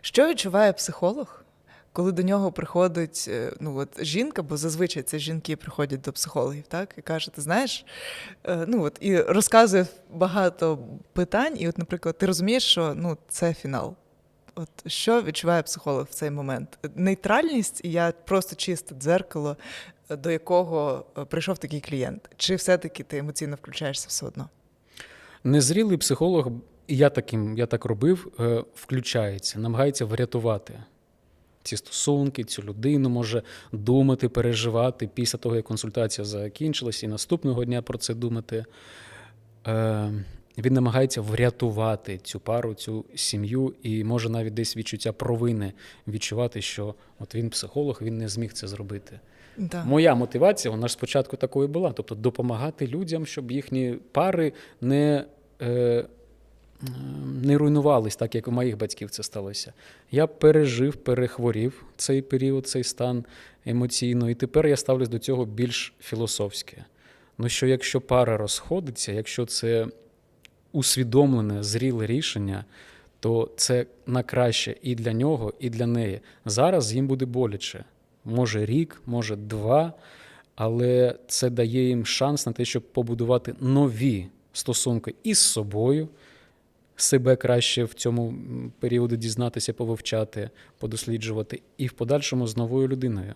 Що відчуває психолог, коли до нього приходить е, ну, от, жінка, бо зазвичай це жінки приходять до психологів, так? І каже, ти знаєш, е, ну от і розказує багато питань, і, от, наприклад, ти розумієш, що ну, це фінал. От що відчуває психолог в цей момент? Нейтральність, і я просто чисте дзеркало, е, до якого прийшов такий клієнт. Чи все-таки ти емоційно включаєшся все одно? Незрілий психолог, і я таким, я так робив, е, включається, намагається врятувати ці стосунки, цю людину, може думати, переживати після того, як консультація закінчилась, і наступного дня про це думати. Е, Він намагається врятувати цю пару, цю сім'ю, і може навіть десь відчуття провини відчувати, що от він психолог, він не зміг це зробити. Да. Моя мотивація, вона ж спочатку такою була. Тобто допомагати людям, щоб їхні пари не, е, не руйнувались, так як у моїх батьків це сталося. Я пережив, перехворів цей період, цей стан емоційно, і тепер я ставлюсь до цього більш філософськи. Ну що якщо пара розходиться, якщо це усвідомлене, зріле рішення, то це на краще і для нього, і для неї. Зараз їм буде боляче. Може рік, може два, але це дає їм шанс на те, щоб побудувати нові стосунки із собою, себе краще в цьому періоді дізнатися, повивчати, подосліджувати, і в подальшому з новою людиною.